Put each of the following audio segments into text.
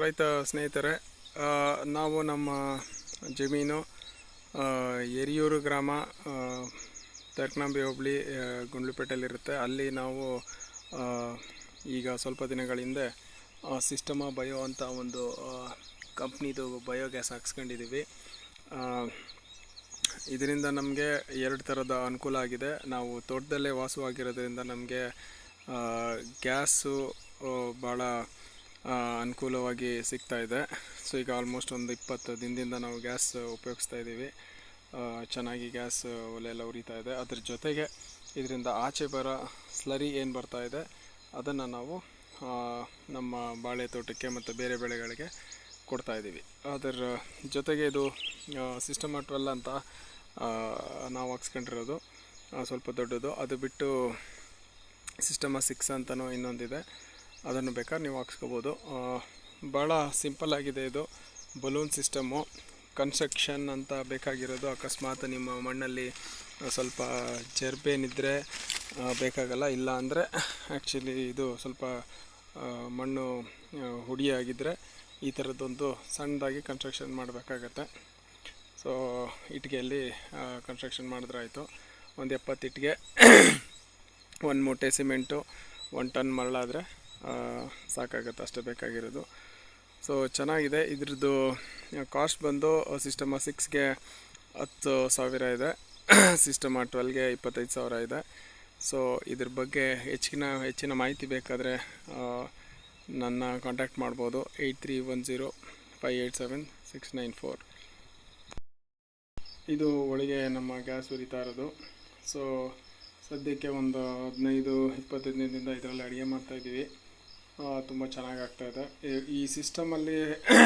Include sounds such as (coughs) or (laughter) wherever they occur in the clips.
ರೈತ ಸ್ನೇಹಿತರೆ ನಾವು ನಮ್ಮ ಜಮೀನು ಎರಿಯೂರು ಗ್ರಾಮ ತರ್ಕನಾಂಬಿ ಹೋಬಳಿ ಗುಂಡ್ಲುಪೇಟೆಯಲ್ಲಿರುತ್ತೆ. ಅಲ್ಲಿ ನಾವು ಈಗ ಸ್ವಲ್ಪ ದಿನಗಳ ಹಿಂದೆ ಸಿಸ್ಟಮ ಬಯೋ ಅಂತ ಒಂದು ಕಂಪ್ನಿದು ಬಯೋಗ್ಯಾಸ್ ಹಾಕ್ಸ್ಕೊಂಡಿದ್ದೀವಿ ಇದರಿಂದ ನಮಗೆ ಎರಡು ಥರದ ಅನುಕೂಲ ಆಗಿದೆ. ನಾವು ತೋಟದಲ್ಲೇ ವಾಸವಾಗಿರೋದ್ರಿಂದ ನಮಗೆ ಗ್ಯಾಸು ಭಾಳ ಅನುಕೂಲವಾಗಿ ಸಿಗ್ತಾ ಇದೆ. ಸೊ ಈಗ ಆಲ್ಮೋಸ್ಟ್ ಒಂದು ಇಪ್ಪತ್ತು ದಿನದಿಂದ ನಾವು ಗ್ಯಾಸ್ ಉಪಯೋಗಿಸ್ತಾ ಇದ್ದೀವಿ. ಚೆನ್ನಾಗಿ ಗ್ಯಾಸ್ ಒಲೆ ಎಲ್ಲ ಉರಿತಾ ಇದೆ. ಅದ್ರ ಜೊತೆಗೆ ಇದರಿಂದ ಆಚೆ ಬರೋ ಸ್ಲರಿ ಏನು ಬರ್ತಾ ಇದೆ, ಅದನ್ನು ನಾವು ನಮ್ಮ ಬಾಳೆ ತೋಟಕ್ಕೆ ಮತ್ತು ಬೇರೆ ಬೆಳೆಗಳಿಗೆ ಕೊಡ್ತಾ ಇದ್ದೀವಿ. ಅದರ ಜೊತೆಗೆ ಇದು ಸಿಸ್ಟಮ್ ಟ್ವೆಲ್ ಅಂತ ನಾವು ಹಾಕ್ಸ್ಕೊಂಡಿರೋದು ಸ್ವಲ್ಪ ದೊಡ್ಡದು. ಅದು ಬಿಟ್ಟು ಸಿಸ್ಟಮ ಸಿಕ್ಸ್ ಅಂತಲೂ ಇನ್ನೊಂದಿದೆ. ಅದನ್ನು ಬೇಕಾದ್ರೆ ನೀವು ಹಾಕ್ಸ್ಕೋಬೋದು. ಭಾಳ ಸಿಂಪಲ್ ಆಗಿದೆ ಇದು. Balloon system. ಕನ್ಸ್ಟ್ರಕ್ಷನ್ ಅಂತ ಬೇಕಾಗಿರೋದು. ಅಕಸ್ಮಾತ್ ನಿಮ್ಮ ಮಣ್ಣಲ್ಲಿ ಸ್ವಲ್ಪ ಜರ್ಬೇನಿದ್ದರೆ ಬೇಕಾಗಲ್ಲ. ಇಲ್ಲ ಅಂದರೆ ಆ್ಯಕ್ಚುಲಿ ಇದು ಸ್ವಲ್ಪ ಮಣ್ಣು ಹುಡಿಯಾಗಿದ್ದರೆ ಈ ಥರದ್ದೊಂದು ಸಣ್ಣದಾಗಿ ಕನ್ಸ್ಟ್ರಕ್ಷನ್ ಮಾಡಬೇಕಾಗತ್ತೆ. ಸೊ ಇಟ್ಟಿಗೆಯಲ್ಲಿ ಕನ್ಸ್ಟ್ರಕ್ಷನ್ ಮಾಡಿದ್ರಾಯಿತು ಒಂದು ಎಪ್ಪತ್ತು ಇಟ್ಟಿಗೆ, (coughs) ಒಂದು ಮೂಟೆ ಸಿಮೆಂಟು ಒನ್ ಟನ್ ಮರಳಾದರೆ ಸಾಕಾಗತ್ತೆ, ಅಷ್ಟೇ ಬೇಕಾಗಿರೋದು. ಸೊ ಚೆನ್ನಾಗಿದೆ. ಇದ್ರದ್ದು ಕಾಸ್ಟ್ ಬಂದು ಸಿಸ್ಟಮ ಸಿಕ್ಸ್ಗೆ ಹತ್ತು ಸಾವಿರ ಇದೆ. (coughs) ಸಿಸ್ಟಮ ಟ್ವೆಲ್ಗೆ ಇಪ್ಪತ್ತೈದು ಸಾವಿರ ಇದೆ. ಸೊ ಇದ್ರ ಬಗ್ಗೆ ಹೆಚ್ಚಿನ ಹೆಚ್ಚಿನ ಮಾಹಿತಿ ಬೇಕಾದರೆ ನನ್ನ ಕಾಂಟ್ಯಾಕ್ಟ್ ಮಾಡ್ಬೋದು. Eight three one zero five eight seven six nine four ಇದು ಒಳಗೆ ನಮ್ಮ ಗ್ಯಾಸ್ ಉರಿತಾ ಇರೋದು. ಸೊ ಸದ್ಯಕ್ಕೆ ಒಂದು ಹದಿನೈದು ಇಪ್ಪತ್ತೈದು ದಿನದಿಂದ ಇದರಲ್ಲಿ ಅಡುಗೆ ಮಾಡ್ತಾಯಿದ್ದೀವಿ ತುಂಬ ಚೆನ್ನಾಗಿ ಇದೆ ಈ ಸಿಸ್ಟಮಲ್ಲಿ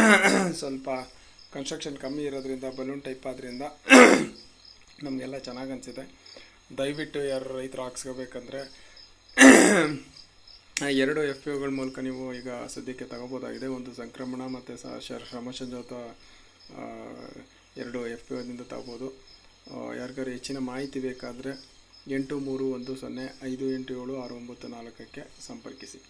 (coughs) ಸ್ವಲ್ಪ ಕನ್ಸ್ಟ್ರಕ್ಷನ್ ಕಮ್ಮಿ ಇರೋದ್ರಿಂದ ಬಲೂನ್ ಟೈಪ್ ಆದ್ದರಿಂದ (coughs) ನಮಗೆಲ್ಲ ಚೆನ್ನಾಗಿ ಅನಿಸಿದೆ ದಯವಿಟ್ಟು ಯಾರು ರೈತರು ಹಾಕ್ಸ್ಕೋಬೇಕಂದ್ರೆ (coughs) ಎರಡು ಎಫ್ಗಳ ಮೂಲಕ ನೀವು ಈಗ ಸದ್ಯಕ್ಕೆ ತಗೋಬೋದಾಗಿದೆ. ಒಂದು ಸಂಕ್ರಮಣ ಮತ್ತು ಸ ಶರ್ ಶ್ರಮಸಂಜೋತ ಎರಡು ಎಫ್ ಪಿ ತಗೋಬೋದು. ಯಾರಿಗಾರು ಹೆಚ್ಚಿನ ಮಾಹಿತಿ ಬೇಕಾದರೆ ಎಂಟು ಮೂರು ಒಂದು ಸೊನ್ನೆ ಐದು ಎಂಟು ಏಳು ಆರು ಒಂಬತ್ತು ನಾಲ್ಕಕ್ಕೆ ಸಂಪರ್ಕಿಸಿ.